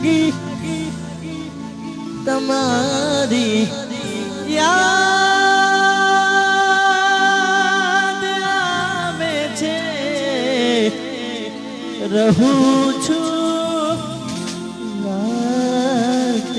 લાગી તમારી યાદ આવે છે. રહું છું. રાત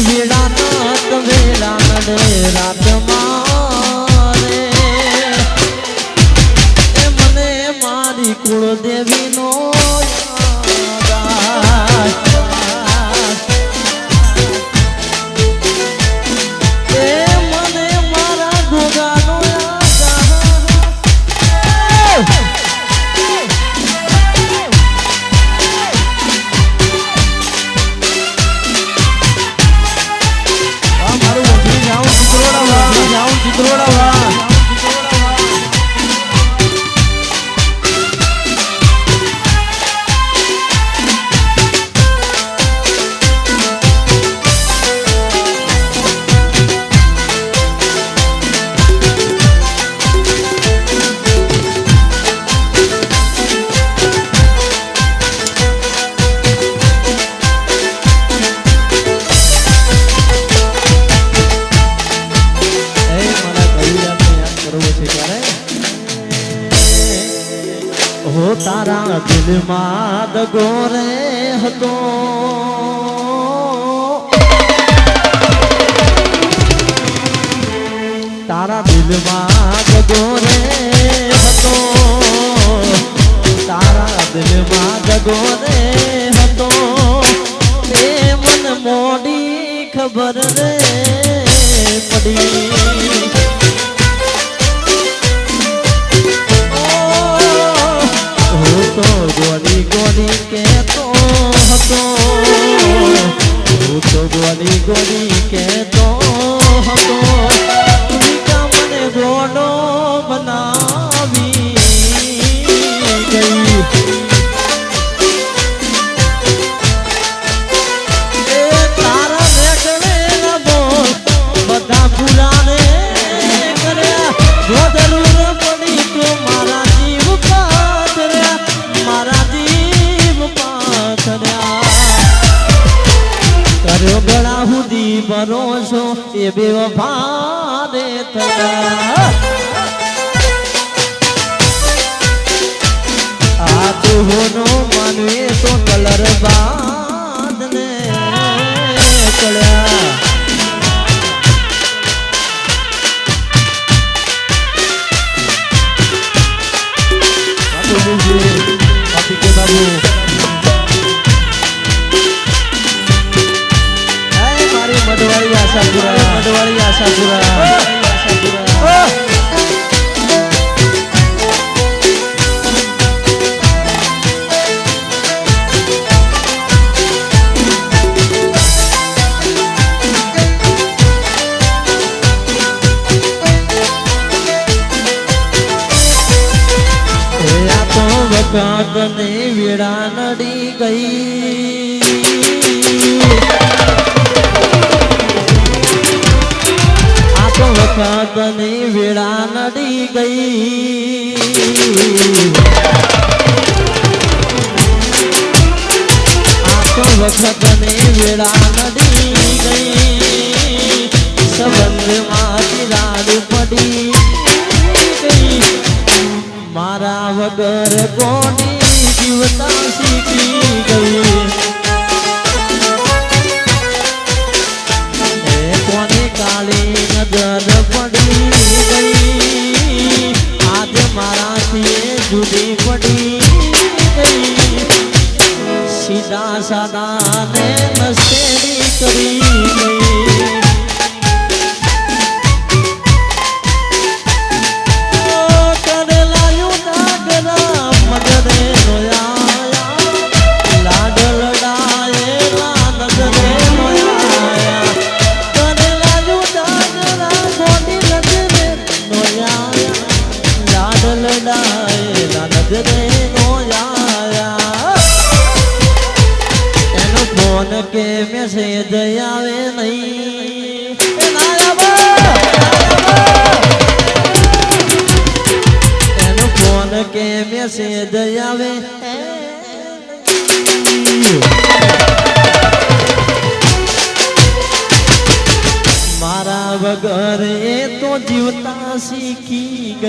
વેળા નાથ વેળા મને ખબર રે પડી. 下去了。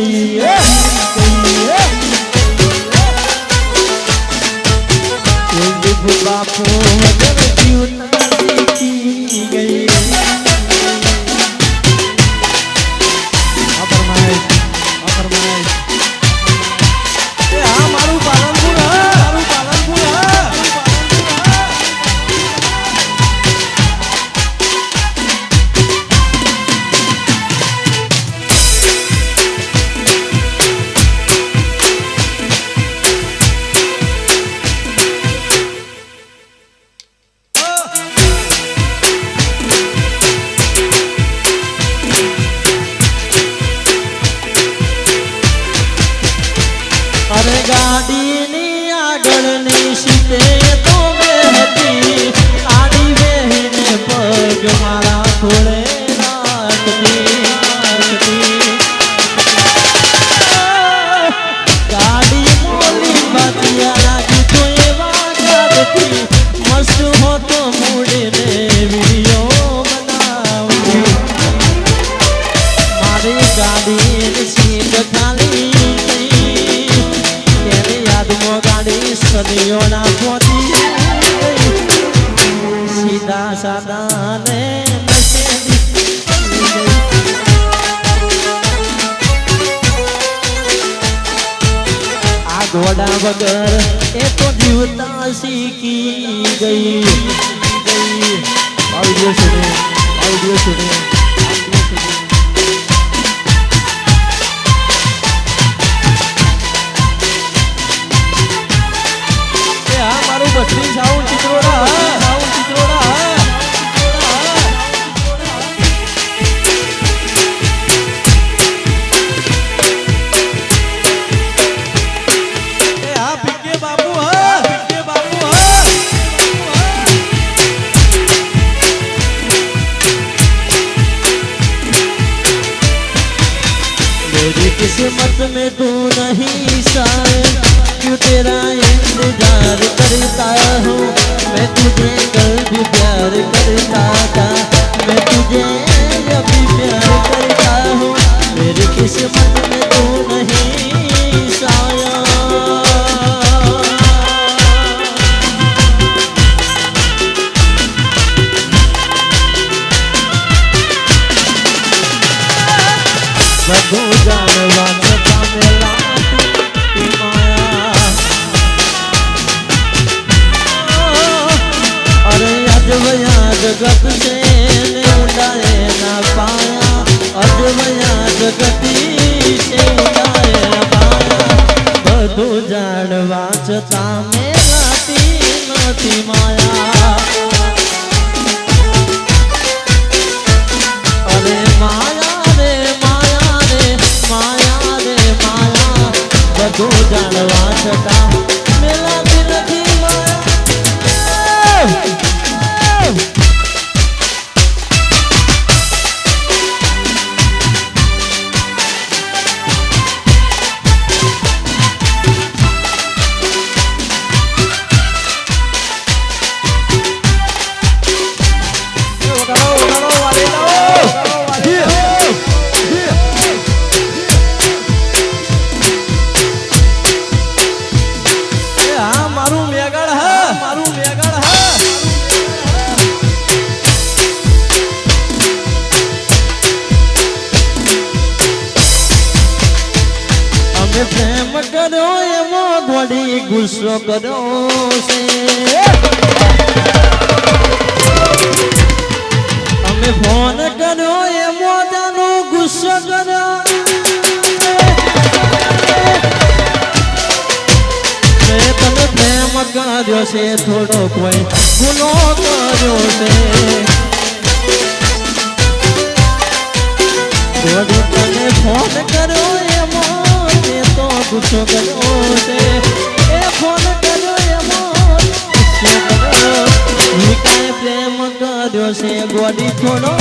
ગઈ ગઈ બાપુ જીવતા અરે ગાડીની આગળની સીટે તો બે હતી આડી બેહીને પગ મારા ખોળે. ઘોડા વગર એ તો જીવતા શીખી ગઈ ગઈ ઓડિયો સુને ઓડિયો સુને किस्मत में तू नहीं शायद क्यों तेरा इंतज़ार करता हूँ? मैं तुझे कल भी प्यार करता था। અજવયા જગત છે ને ઉડાય ના પાયા. અજવયા જગતી છે ઉડાય ના પાયા. બધું જાણવા છતાં મેં નાતી નથી માયા. અરે માયા રે માયા રે માયા રે, માયા. બધું જાણવા છતાં કર્યો છે થોડો કોઈ ગુનો કર્યો છે. તને ફોન કર્યો એમાં તે તો ગુસ્સો કર્યો છે. એ ફોન કર્યો એમાં ગુસ્સો કર્યો. કર્યો છે ગોડી થોડો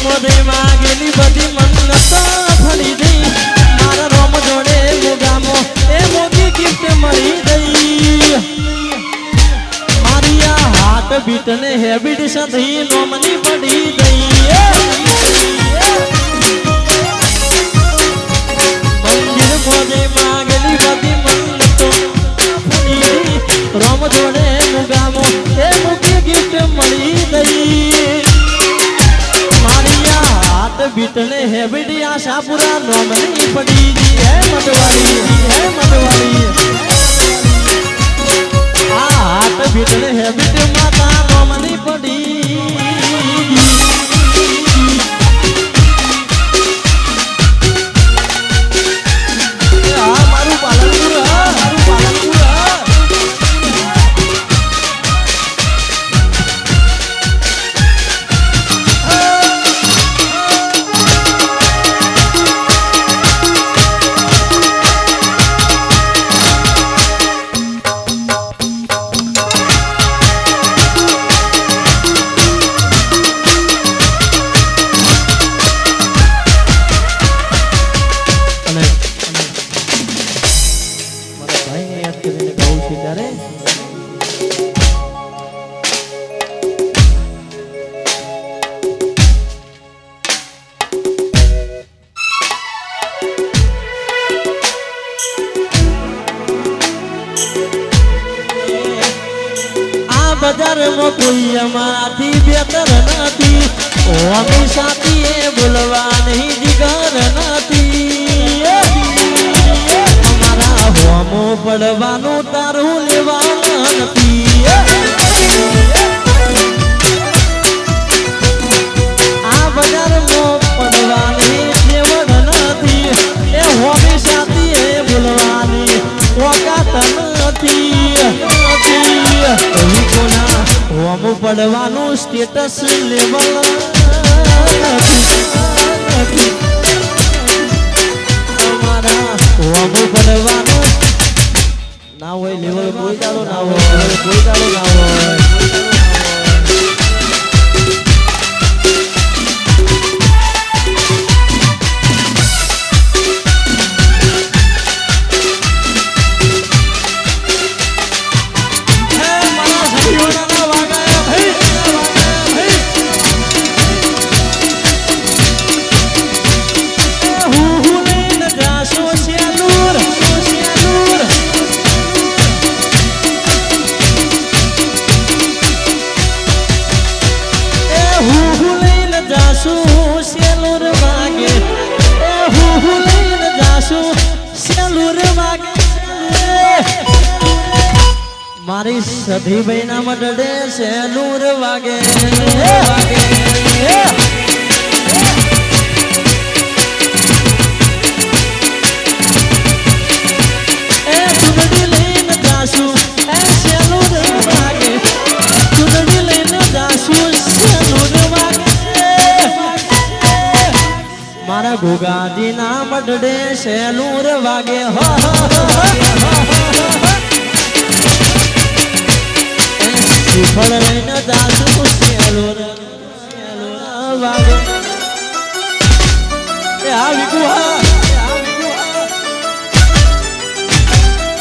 મોઢે માગેલી બધી મન્નત ફરી ગઈ મારા રોમ જોડે મુગામો એ મોગી ગિફ્ટ મળી ગઈ મારી આ હાથ બીટને હેબિટ સધી નોમની પડી ગઈ મંદિર મોઢે માગેલી બધી મન્નત રોમ જોડે મુગામો એ મોગી ગિફ્ટ મળી ગઈ બીટને હે બીડી આશાપુરા નોમની પડી જી હે મટવાળી હે મટવાળી આ હાથ બીટને હે બીટમાં કોઈમાંથી બેતર નથી. ઓમી સાથીએ ભૂલવા નહીં જીગર નથી. અમારા હોમો પડવાનું તારું લેવા પડવાનું સ્ટેટસ લેવલ ધીભાઈના મઢડે છે નૂર વાગે વાગે મારા ગોગાજીના મઢડે સેલુર વાગે હો શ્રીફળ લઈને જાશું શિયાળો શિયાળો વાગો એ હા વિકુ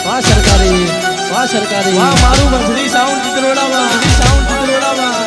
વાહ સરકારી વાહ મારું બંધડી સાઉન્ડ ચિત્રોડામાં સાઉન્ડ ચિત્રોડામાં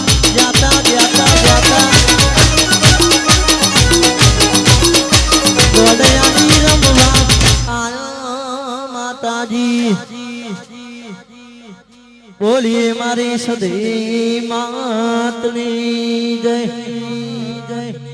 બોલીએ મારી સદી માતની જય જય